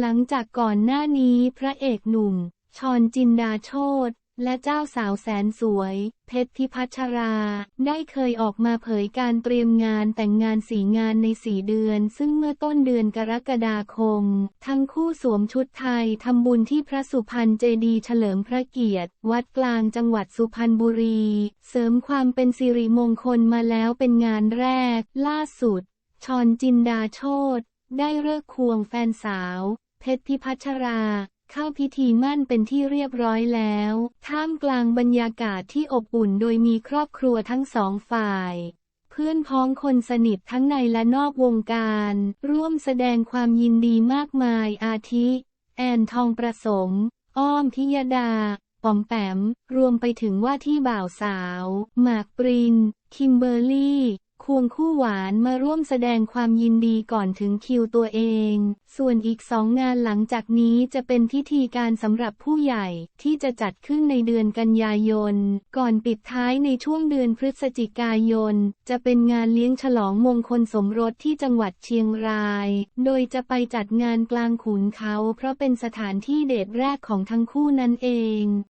หลังจากก่อนหน้านี้พระเอกหนุ่ม ชอนจินดาโชตและเจ้าสาวแสนสวย เพชรทิพัชรา ได้เคยออกมาเผยการเตรียมงานแต่งงานสีงานในสี่เดือน ซึ่งเมื่อต้นเดือนกรกฎาคม ทั้งคู่สวมชุดไทยทำบุญที่พระสุพรรณเจดีย์เฉลิมพระเกียรติ วัดกลางจังหวัดสุพรรณบุรี เสริมความเป็นสิริมงคลมาแล้วเป็นงานแรก ล่าสุด ชอนจินดาโชตได้เลิกควงแฟนสาว เพชรทิพัชรา เข้าพิธีมั่นเป็นที่เรียบร้อยแล้ว ท่ามกลางบรรยากาศที่อบอุ่นโดยมีครอบครัวทั้งสองฝ่าย เพื่อนพ้องคนสนิททั้งในและนอกวงการ ร่วมแสดงความยินดีมากมายอาทิ แอนทองประสม อ้อมพิยดาปอมแปม รวมไปถึงว่าที่บ่าวสาว หมากปริน คิมเบอร์รี่ ควงคู่หวานมาร่วมแสดงความยินดีก่อนถึงคิวตัวเอง ส่วนอีกสองงานหลังจากนี้จะเป็นพิธีการสำหรับผู้ใหญ่ที่จะจัดขึ้นในเดือนกันยายน ก่อนปิดท้ายในช่วงเดือนพฤศจิกายน จะเป็นงานเลี้ยงฉลองมงคลสมรสที่จังหวัดเชียงราย โดยจะไปจัดงานกลางขุนเขา เพราะเป็นสถานที่เดทแรกของทั้งคู่นั่นเอง